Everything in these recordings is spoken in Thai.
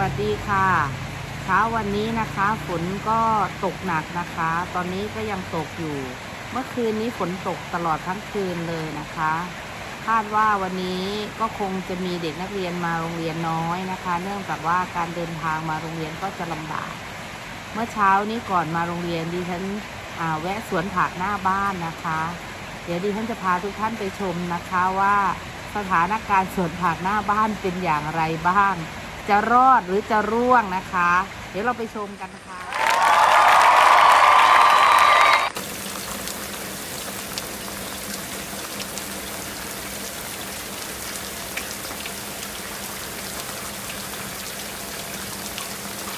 วัสดีค่ะเช้าวันนี้นะคะฝนก็ตกหนักนะคะ ตอนนี้ก็ยังตกอยู่ เมื่อคืนนี้ฝนตกตลอดทั้งคืนเลยนะคะ คาดว่าวันนี้ก็คงจะมีเด็กนักเรียนมาโรงเรียนน้อยนะคะ เนื่องจากว่าการเดินทางมาโรงเรียนก็จะลำบาก เมื่อเช้านี้ก่อนมาโรงเรียนดิฉันอ่าแวะสวนผักหน้าบ้านนะคะ เดี๋ยวดิฉันจะพาทุกท่านไปชมนะคะว่าสถานการณ์สวนผักหน้าบ้านเป็นอย่างไรบ้าง จะรอดหรือจะร่วงนะคะ เดี๋ยวเราไปชมกันนะคะ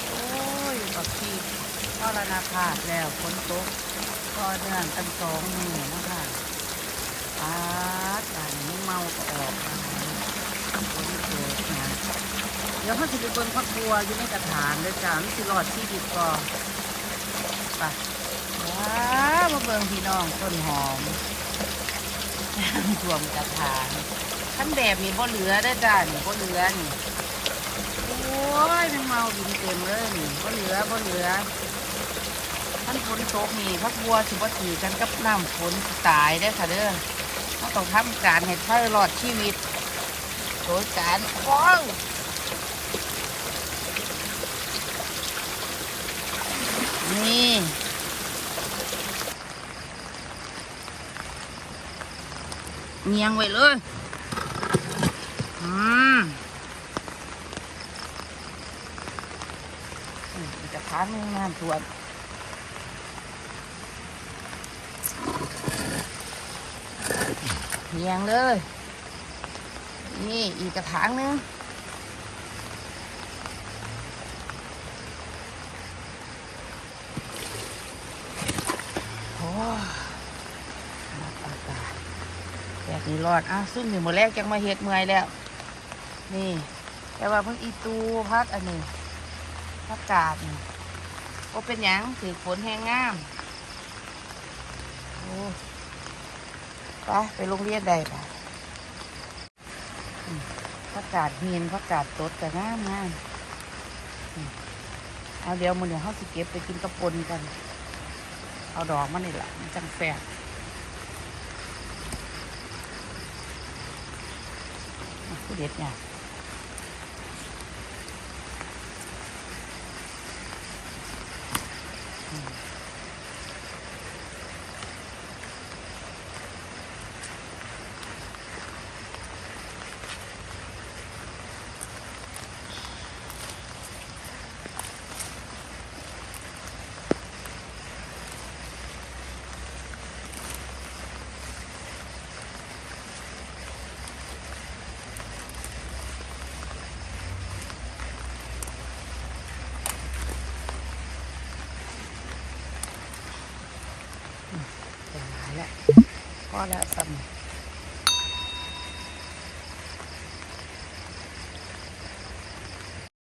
โอ้ยบักพี่ก็ระนาพาดแล้วฝนตกก็เนื่องกันสองมือนะคะปาดอันนี้เมาก็ออกนะคะฝนตกนะ เดี๋ยวเขาจะไปเบิ่งพักบัวอยู่ในกระถางเลยจ้ามันสิรอดที่ดีก่อนไปว้าวมาเบิงพี่น้องต้นหอมรวมกระถางขั้นแบบนี้บ่เหลือได้จ้านี่บ่เหลือนี่โอ้ยมันเมาบินเต็มเลยนี่บ่เหลือบ่เหลือท่านฝนตกนี่พักบัวสิบ่ถือกันกับน้ำฝนตายได้ค่ะเด้อต้องทำการให้ไฟรอดชีวิตโดยการฟ้อง นี่เงียงไว้เลยอืมอืมจะค้างงานสวนเนียงเลย นี่อีกกระถางหนึงโอ้อากาศแบบ นี้รอดอะซึ่งหนึ่งหมดแรกจังมาเฮ็ดเมื่อยแล้ว นี่ แต่ว่าเพิ่งอีตูพักอันนี้อากกาศนี่ก็เป็นหยังถือฝนแห้งงามโอ้ไปไปโรงเรียนใดปะอืมผักกาดเฮียนผักกาดตดแต่งามงามอืมเอาเดี๋ยวมันเดี๋ยวเขาสิเก็บไปกินกระปนกัน เอาดอกมันนี่แหละมันจังแฝดอะผู้ เด็ดเนี่ย ลายแล้วพอแล้วสำ